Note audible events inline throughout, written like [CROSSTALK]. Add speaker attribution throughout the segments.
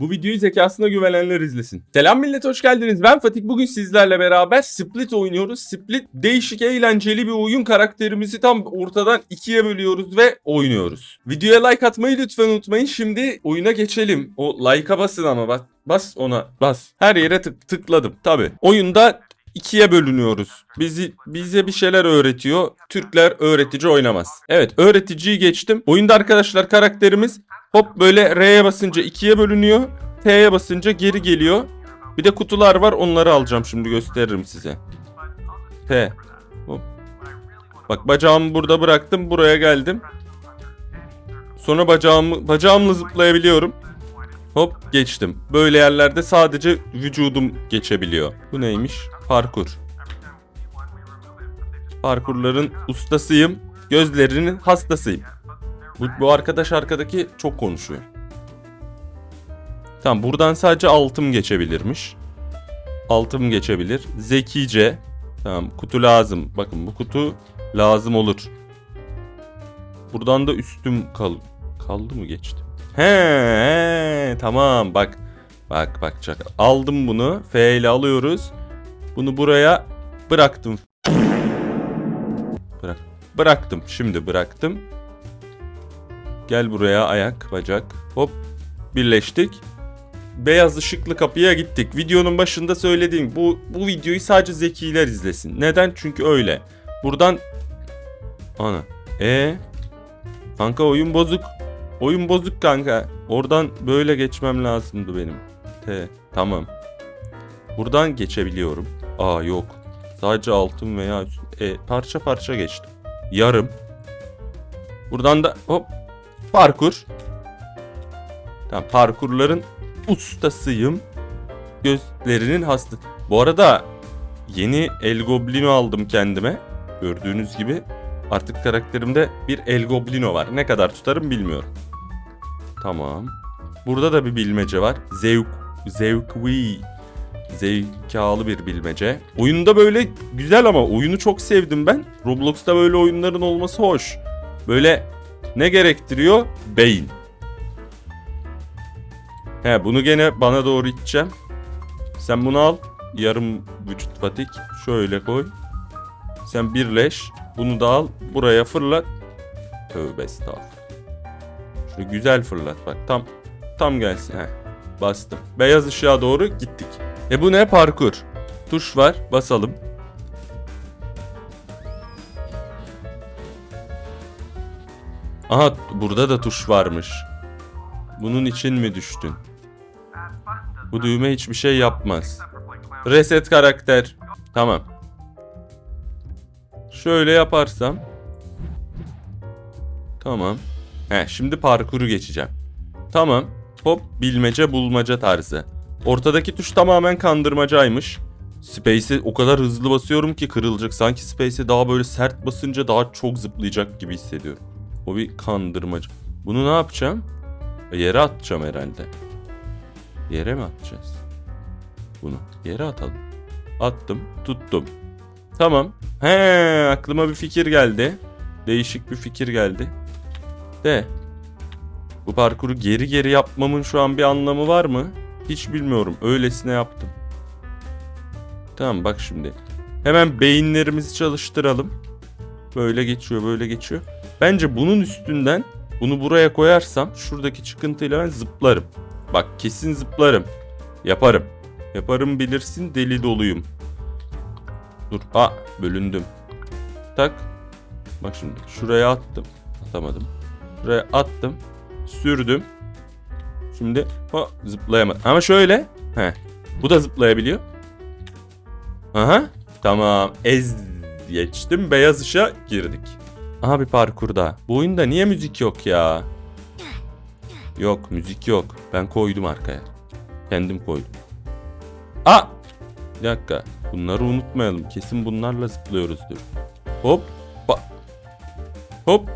Speaker 1: Bu videoyu zekasına güvenenler izlesin. Selam millet hoş geldiniz. Ben Fatih. Bugün sizlerle beraber Split oynuyoruz. Split değişik eğlenceli bir oyun. Karakterimizi tam ortadan ikiye bölüyoruz ve oynuyoruz. Videoya like atmayı lütfen unutmayın. Şimdi oyuna geçelim. O like'a basın ama bak. Bas ona bas. Her yere tık tıkladım. Tabi. Oyunda ikiye bölünüyoruz. Bizi bize bir şeyler öğretiyor. Türkler öğretici oynamaz. Evet, öğreticiyi geçtim. Oyunda arkadaşlar karakterimiz hop böyle R'ye basınca ikiye bölünüyor. T'ye basınca geri geliyor. Bir de kutular var. Onları alacağım şimdi gösteririm size. T. Hop. Bak bacağımı burada bıraktım. Buraya geldim. Sonra bacağımı bacağımla zıplayabiliyorum. Hop geçtim. Böyle yerlerde sadece vücudum geçebiliyor. Bu neymiş? Parkur. Parkurların ustasıyım. Gözlerinin hastasıyım. Bu, bu arkadaş arkadaki çok konuşuyor. Tamam buradan sadece altım geçebilirmiş. Altım geçebilir. Zekice. Tamam kutu lazım. Bakın bu kutu lazım olur. Buradan da üstüm kal kaldı mı geçti? He, tamam bak. Bak bak çakal. Aldım bunu. F ile alıyoruz. Bunu buraya bıraktım. Bırak. Bıraktım. Şimdi bıraktım. Gel buraya ayak, bacak. Hop. Birleştik. Beyaz ışıklı kapıya gittik. Videonun başında söylediğim bu bu videoyu sadece zekiler izlesin. Neden? Çünkü öyle. Buradan ana. E Kanka oyun bozuk. Oyun bozuk kanka. Oradan böyle geçmem lazımdı benim. T. Tamam. Buradan geçebiliyorum. Aa yok. Sadece altın veya. E, parça parça geçtim. Yarım. Buradan da hop. Parkur. Tamam parkurların ustasıyım. Gözlerinin hasta. Bu arada yeni El Goblino aldım kendime. Gördüğünüz gibi artık karakterimde bir El Goblino var. Ne kadar tutarım bilmiyorum. Tamam. Burada da bir bilmece var. Zevk, zevkvi. Zevkalı bir bilmece. Oyunda böyle güzel ama oyunu çok sevdim ben. Roblox'ta böyle oyunların olması hoş. Böyle ne gerektiriyor? Beyin. He bunu gene bana doğru iteceğim. Sen bunu al. Yarım vücut patik. Şöyle koy. Sen birleş. Bunu da al. Buraya fırlat. Tövbe estağfurullah. Şöyle güzel fırlat bak. Tam tam gelsin. Heh. Bastım. Beyaz ışığa doğru gittik. E bu ne? Parkur. Tuş var. Basalım. Aha burada da tuş varmış. Bunun için mi düştün? Bu düğme hiçbir şey yapmaz. Reset karakter. Tamam. Şöyle yaparsam. Tamam. He, şimdi parkuru geçeceğim. Tamam. Hop bilmece bulmaca tarzı. Ortadaki tuş tamamen kandırmacaymış. Space'e o kadar hızlı basıyorum ki kırılacak. Sanki Space'e daha böyle sert basınca daha çok zıplayacak gibi hissediyorum. O bir kandırmaca. Bunu ne yapacağım? E, Yere atacağım herhalde. Yere mi atacağız? Bunu yere atalım. Attım, tuttum. Tamam. He, aklıma bir fikir geldi. Değişik bir fikir geldi. De. Bu parkuru geri geri yapmamın şu an bir anlamı var mı? Hiç bilmiyorum. Öylesine yaptım. Tamam bak şimdi. Hemen beyinlerimizi çalıştıralım. Böyle geçiyor, böyle geçiyor. Bence bunun üstünden bunu buraya koyarsam şuradaki çıkıntıyla ben zıplarım. Bak kesin zıplarım. Yaparım. Yaparım bilirsin deli doluyum. Dur. A bölündüm. Tak. Bak şimdi şuraya attım. Atamadım. Şuraya attım. Sürdüm. Şimdi ha, zıplayamadım. Ama şöyle. He. Bu da zıplayabiliyor. Aha. Tamam. Ez geçtim. Beyaz ışığa girdik. Aha bir parkur. Bu oyunda niye müzik yok ya? Yok müzik yok. Ben koydum arkaya. Kendim koydum. A! Bir dakika. Bunları unutmayalım. Kesin bunlarla zıplıyoruzdur. Hop. Ba Hop.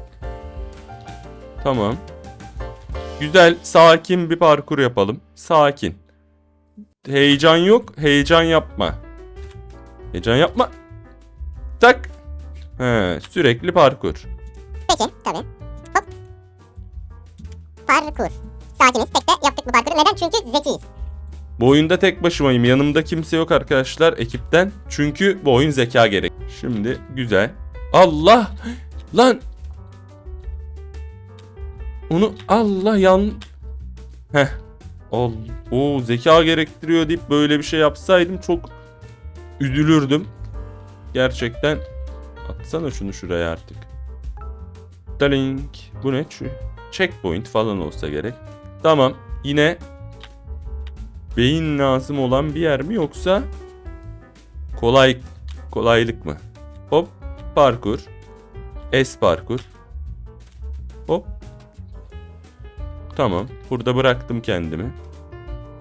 Speaker 1: Tamam. Güzel, sakin bir parkur yapalım. Sakin. Heyecan yok. Heyecan yapma. Heyecan yapma. Tak. He, sürekli parkur.
Speaker 2: Peki tabii. Hop. Parkur. Sakiniz. Tek de yaptık bu parkuru. Neden? Çünkü zekiyiz.
Speaker 1: Bu oyunda tek başımayım. Yanımda kimse yok arkadaşlar ekipten. Çünkü bu oyun zeka gerek. Şimdi güzel. Allah! Lan! Onu Allah yan... Heh. Ol. O zeka gerektiriyor deyip böyle bir şey yapsaydım çok üzülürdüm. Gerçekten. Atsana şunu şuraya artık. Dalink. Bu ne? Checkpoint falan olsa gerek. Tamam. Yine beyin lazım olan bir yer mi yoksa kolay kolaylık mı? Hop parkur. S parkur. Hop. Tamam. Burada bıraktım kendimi.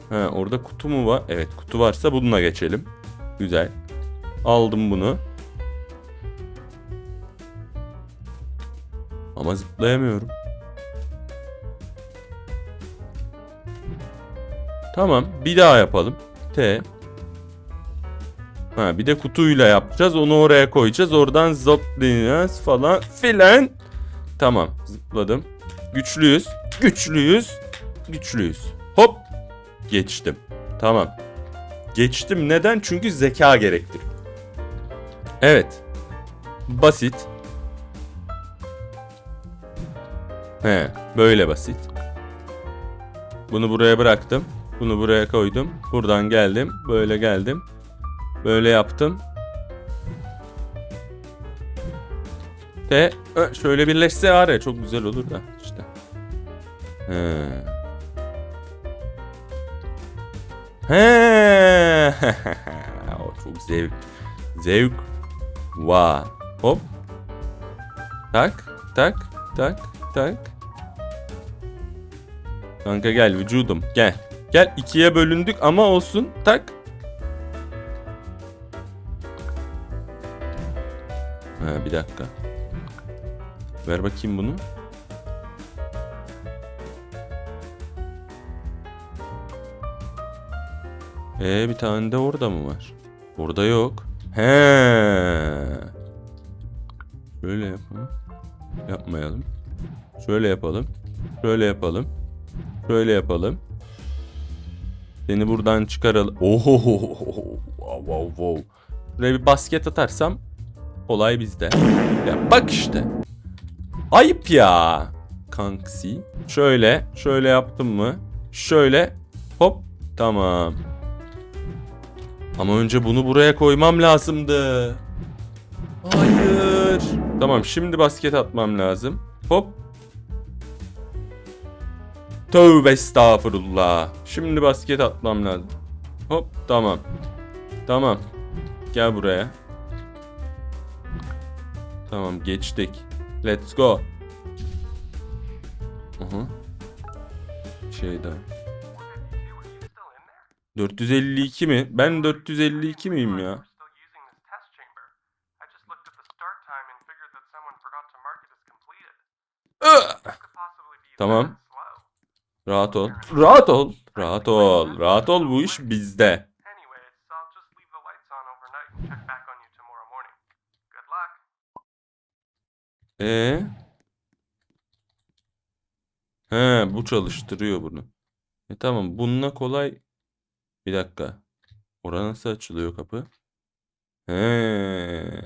Speaker 1: Ha orada kutu mu var? Evet kutu varsa bununla geçelim. Güzel. Aldım bunu. Ama zıplayamıyorum. Tamam. Bir daha yapalım. T. Ha bir de kutuyla yapacağız. Onu oraya koyacağız. Oradan zıplayacağız falan filan. Tamam. Zıpladım. Güçlüyüz. Güçlüyüz. Güçlüyüz. Hop. Geçtim. Tamam. Geçtim. Neden? Çünkü zeka gerektiriyor. Evet. Basit. He, böyle basit. Bunu buraya bıraktım. Bunu buraya koydum. Buradan geldim. Böyle geldim. Böyle yaptım. Ö, şöyle birleşse var ya çok güzel olur da işte. He. He. [LAUGHS] o çok zevk. Zevk. Va. Hop. Tak. Tak. Tak. Tak. Kanka gel vücudum gel. Gel ikiye bölündük ama olsun. Tak. Ha bir dakika. Ver bakayım bunu. Ee bir tane de orada mı var? Orada yok. He. Böyle yapalım. Yapmayalım. Şöyle yapalım. Şöyle yapalım. Şöyle yapalım. Seni buradan çıkaralım. Oho. Wow wow wow. Buraya bir basket atarsam olay bizde. Ya bak işte. Ayıp ya. Kanksi. Şöyle, şöyle yaptım mı? Şöyle. Hop. Tamam. Ama önce bunu buraya koymam lazımdı. Hayır. Tamam şimdi basket atmam lazım. Hop. Tövbe estağfurullah. Şimdi basket atmam lazım. Hop tamam. Tamam. Gel buraya. Tamam geçtik. Let's go. Aha. Şey daha. 452 mi? Ben 452 miyim ya? Tamam. Rahat ol. Rahat ol. Rahat ol. Rahat ol bu iş bizde. Ee? He bu çalıştırıyor bunu. E tamam bununla kolay. Bir dakika. Ora nasıl açılıyor kapı? He.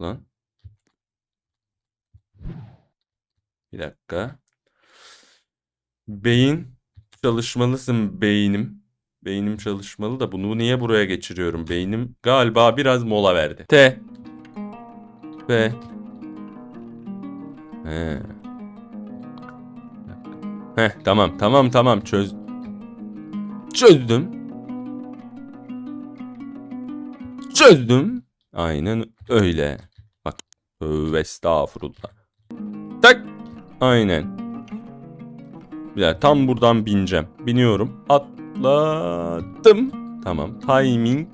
Speaker 1: Lan. Bir dakika. Beyin çalışmalısın beynim. Beynim çalışmalı da bunu niye buraya geçiriyorum? Beynim galiba biraz mola verdi. T. Ve He. Heh tamam tamam tamam çöz çözdüm. Çözdüm. Aynen öyle. Bak estağfurullah. Tak. Aynen. Bir dakika, tam buradan bineceğim. Biniyorum. Atladım. Tamam. Timing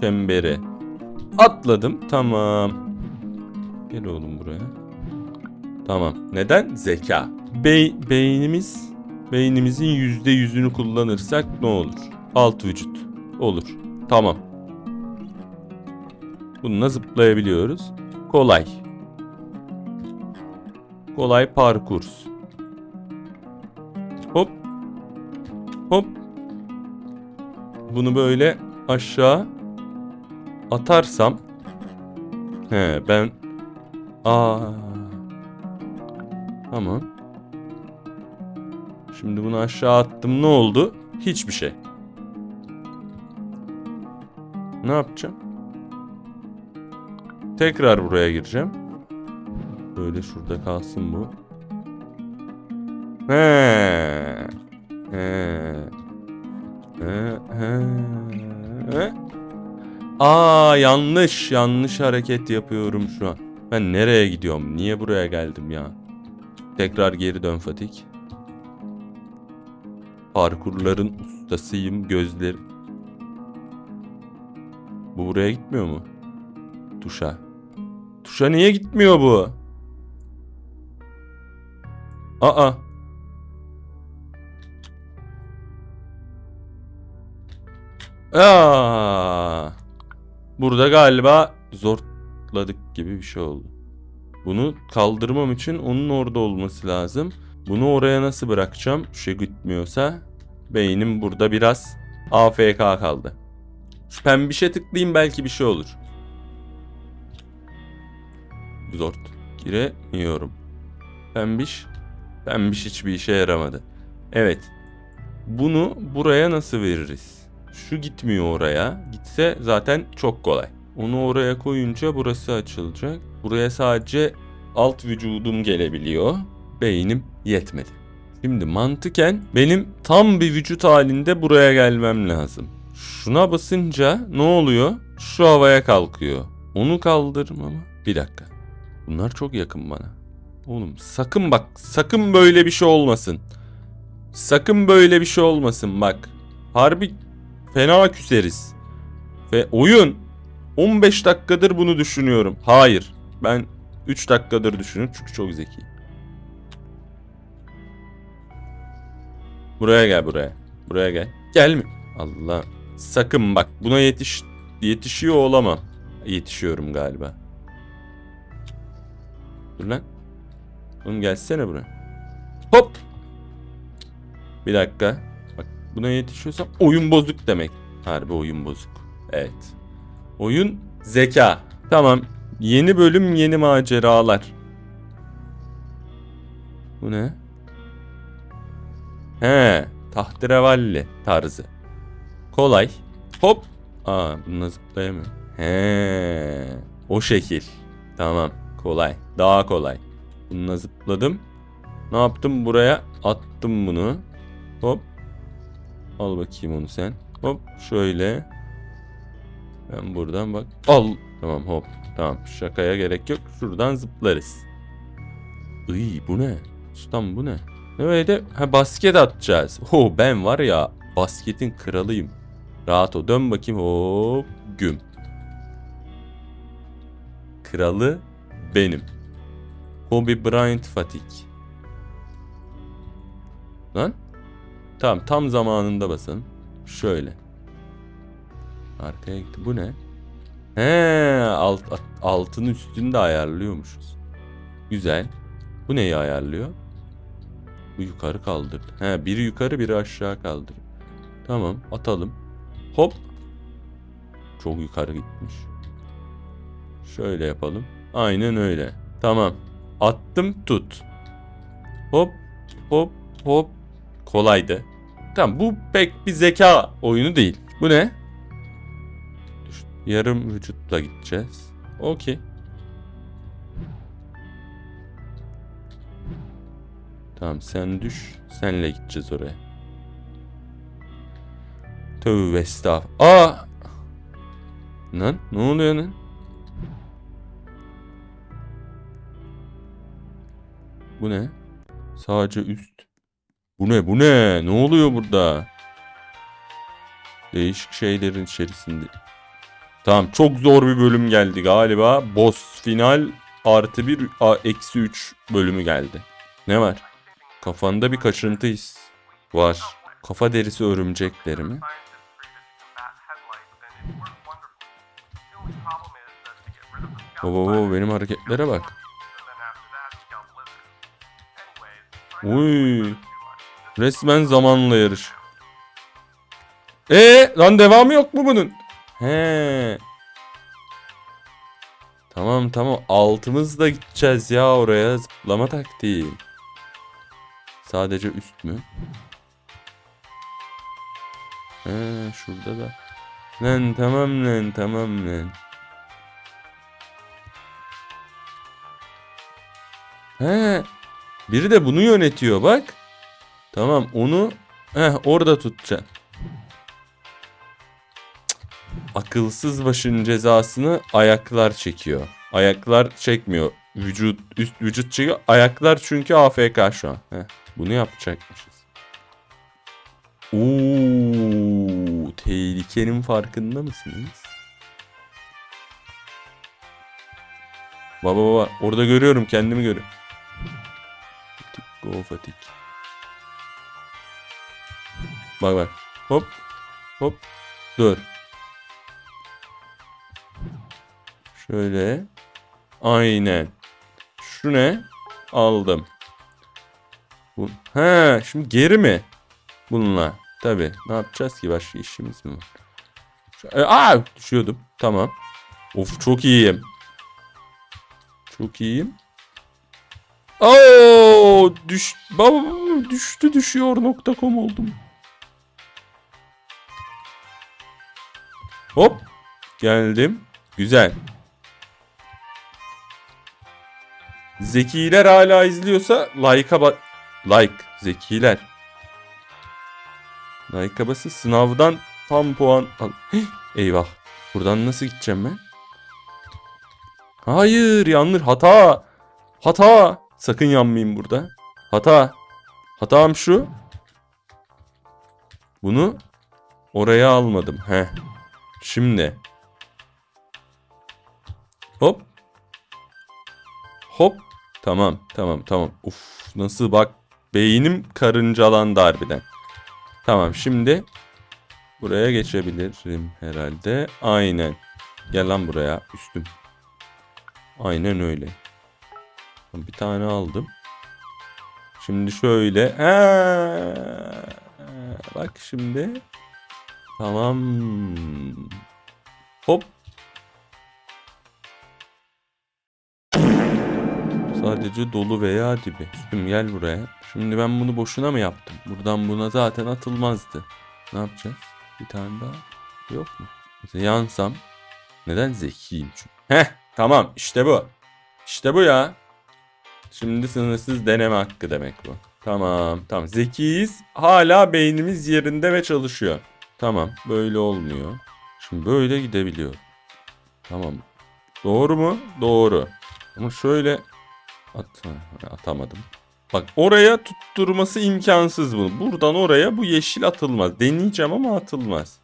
Speaker 1: çemberi. Atladım. Tamam. Gel oğlum buraya. Tamam. Neden? Zeka. Bey beynimiz beynimizin yüzde yüzünü kullanırsak ne olur? Alt vücut. Olur. Tamam. Bununla zıplayabiliyoruz. Kolay. Kolay parkur. Hop. Hop. Bunu böyle aşağı atarsam He ben Aa. Tamam. Şimdi bunu aşağı attım ne oldu? Hiçbir şey. Ne yapacağım? Tekrar buraya gireceğim. Böyle şurada kalsın bu. He. He. He. He. He. Aa yanlış yanlış hareket yapıyorum şu an. Ben nereye gidiyorum? Niye buraya geldim ya? Tekrar geri dön Fatik. Parkurların ustasıyım gözlerim. Bu buraya gitmiyor mu? Tuşa. Tuşa niye gitmiyor bu? Aa. Aa. Burada galiba zorladık gibi bir şey oldu. Bunu kaldırmam için onun orada olması lazım. Bunu oraya nasıl bırakacağım? Şu şey gitmiyorsa beynim burada biraz AFK kaldı. Şu pembişe tıklayayım belki bir şey olur. Zor. Giremiyorum. Pembiş. Pembiş hiçbir işe yaramadı. Evet. Bunu buraya nasıl veririz? Şu gitmiyor oraya. Gitse zaten çok kolay. Onu oraya koyunca burası açılacak. Buraya sadece alt vücudum gelebiliyor. Beynim yetmedi. Şimdi mantıken benim tam bir vücut halinde buraya gelmem lazım. Şuna basınca ne oluyor? Şu havaya kalkıyor. Onu kaldırmama. Bir dakika. Bunlar çok yakın bana. Oğlum sakın bak sakın böyle bir şey olmasın. Sakın böyle bir şey olmasın bak. Harbi fena küseriz. Ve oyun 15 dakikadır bunu düşünüyorum. Hayır. Ben 3 dakikadır düşünüyorum çünkü çok zeki. Buraya gel buraya. Buraya gel. Gel mi? Allah. Sakın bak buna yetiş yetişiyor olamam. Yetişiyorum galiba. Dur lan. Oğlum gelsene buraya. Hop. Bir dakika. Bak buna yetişiyorsam oyun bozuk demek. Harbi oyun bozuk. Evet. Oyun zeka. Tamam. Yeni bölüm yeni maceralar. Bu ne? He, tahterevalli tarzı. Kolay. Hop. Aa, bununla zıplayamıyorum. He, o şekil. Tamam, kolay. Daha kolay. Bununla zıpladım. Ne yaptım? Buraya attım bunu. Hop. Al bakayım onu sen. Hop şöyle. Ben buradan bak. Al. Tamam hop. Tamam şakaya gerek yok. Şuradan zıplarız. Iy bu ne? Ustam bu ne? Öyle? Ha basket atacağız. Ho ben var ya basketin kralıyım. Rahat ol. Dön bakayım. Hop. Güm. Kralı benim. Kobe Bryant Fatik. Lan. Tamam tam zamanında basın. Şöyle. Arkaya gitti. Bu ne? He, alt, altın üstünü de ayarlıyormuşuz. Güzel. Bu neyi ayarlıyor? Bu yukarı kaldırdı. He, biri yukarı biri aşağı kaldırıyor. Tamam, atalım. Hop. Çok yukarı gitmiş. Şöyle yapalım. Aynen öyle. Tamam. Attım tut. Hop hop hop. Kolaydı. Tamam bu pek bir zeka oyunu değil. Bu ne? Yarım vücutla gideceğiz. Okey. Tamam sen düş. Senle gideceğiz oraya. Tövbe estağf. Aa! Lan ne oluyor lan? Bu ne? Sadece üst. Bu ne? Bu ne? Ne oluyor burada? Değişik şeylerin içerisinde. Tamam çok zor bir bölüm geldi galiba. Boss final artı bir a, eksi 3 bölümü geldi. Ne var? Kafanda bir kaşıntı his var. Kafa derisi örümcekleri mi? Baba baba benim hareketlere bak. Uy. Resmen zamanla yarış. E lan devamı yok mu bunun? He. Tamam tamam altımızda gideceğiz ya oraya zıplama taktiği. Sadece üst mü? He şurada da. Lan tamam lan tamam lan. He. Biri de bunu yönetiyor bak. Tamam onu heh, orada tutacaksın. Akılsız başın cezasını ayaklar çekiyor. Ayaklar çekmiyor. Vücut üst vücut çekiyor. Ayaklar çünkü AFK şu an. Heh, bunu yapacakmışız. Oo, tehlikenin farkında mısınız? Baba baba orada görüyorum kendimi görüyorum. Go Fatik. Bak bak. Hop. Hop. Dur. Şöyle. Aynen. Şu ne? Aldım. Bu. He, şimdi geri mi? Bununla. Tabi. Ne yapacağız ki? Başka işimiz mi var? E, aa, düşüyordum. Tamam. Of çok iyiyim. Çok iyiyim. Oo düş baba düştü düşüyor nokta.com oldum. Hop geldim. Güzel. Zekiler hala izliyorsa like'a bak. Like zekiler. Like'a basın sınavdan tam puan al. Eyvah. Buradan nasıl gideceğim ben? Hayır yanlış hata. Hata. Sakın yanmayayım burada. Hata. Hatam şu. Bunu oraya almadım. He. Şimdi. Hop. Hop. Tamam, tamam, tamam. Uf, nasıl bak beynim karıncalandı harbiden. Tamam, şimdi buraya geçebilirim herhalde. Aynen. Gel lan buraya üstüm. Aynen öyle. Bir tane aldım. Şimdi şöyle. Ha, bak şimdi. Tamam. Hop. Sadece dolu veya dibi. Üstüm gel buraya. Şimdi ben bunu boşuna mı yaptım? Buradan buna zaten atılmazdı. Ne yapacağız? Bir tane daha. Yok mu? Mesela yansam. Neden zekiyim çünkü. Heh tamam işte bu. İşte bu ya. Şimdi sınırsız deneme hakkı demek bu. Tamam tamam zekiyiz. Hala beynimiz yerinde ve çalışıyor. Tamam böyle olmuyor. Şimdi böyle gidebiliyor. Tamam. Doğru mu? Doğru. Ama şöyle at atamadım. Bak oraya tutturması imkansız bunu. Buradan oraya bu yeşil atılmaz. Deneyeceğim ama atılmaz.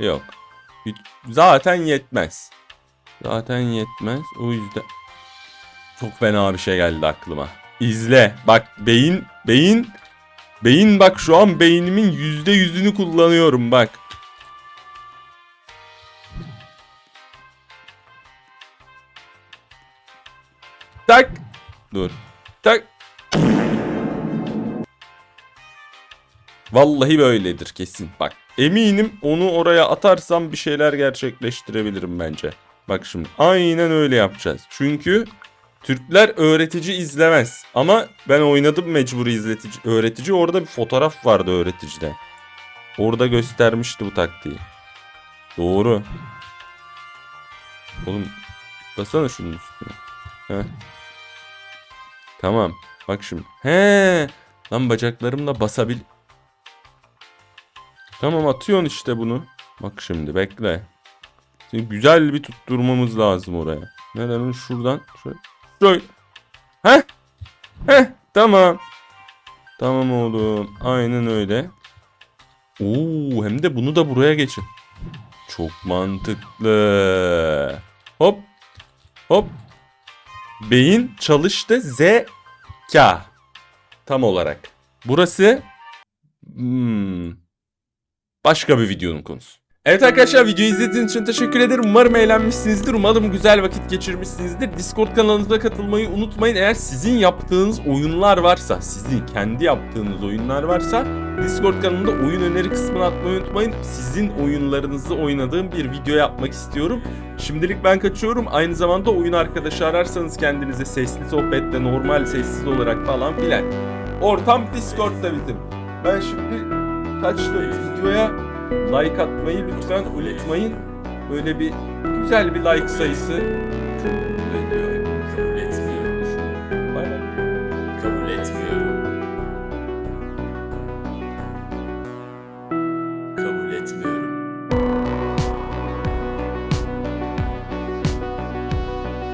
Speaker 1: Yok. Zaten yetmez. Zaten yetmez. O yüzden çok fena bir şey geldi aklıma. İzle. Bak beyin beyin beyin bak şu an beynimin yüzde yüzünü kullanıyorum bak. Tak. Dur. Tak. Vallahi böyledir kesin. Bak eminim onu oraya atarsam bir şeyler gerçekleştirebilirim bence. Bak şimdi aynen öyle yapacağız. Çünkü Türkler öğretici izlemez. Ama ben oynadım mecburi izletici, öğretici. Orada bir fotoğraf vardı öğreticide. Orada göstermişti bu taktiği. Doğru. Oğlum basana şunun üstüne. Heh. Tamam. Bak şimdi. He. Lan bacaklarımla basabil... Tamam atıyorsun işte bunu. Bak şimdi bekle. Şimdi güzel bir tutturmamız lazım oraya. Neden onu şuradan şöyle. Şöyle. Heh. Heh. Tamam. Tamam oğlum. Aynen öyle. Oo, hem de bunu da buraya geçin. Çok mantıklı. Hop. Hop. Beyin çalıştı. Zeka. Tam olarak. Burası hmm, başka bir videonun konusu. Evet arkadaşlar videoyu izlediğiniz için teşekkür ederim. Umarım eğlenmişsinizdir. Umarım güzel vakit geçirmişsinizdir. Discord kanalımıza katılmayı unutmayın. Eğer sizin yaptığınız oyunlar varsa, sizin kendi yaptığınız oyunlar varsa Discord kanalında oyun öneri kısmına atmayı unutmayın. Sizin oyunlarınızı oynadığım bir video yapmak istiyorum. Şimdilik ben kaçıyorum. Aynı zamanda oyun arkadaşı ararsanız kendinize sesli sohbette normal sessiz olarak falan filan. Ortam Discord'da bizim. Ben şimdi kaçtım videoya. Like atmayı lütfen unutmayın. Böyle bir güzel bir like sayısı.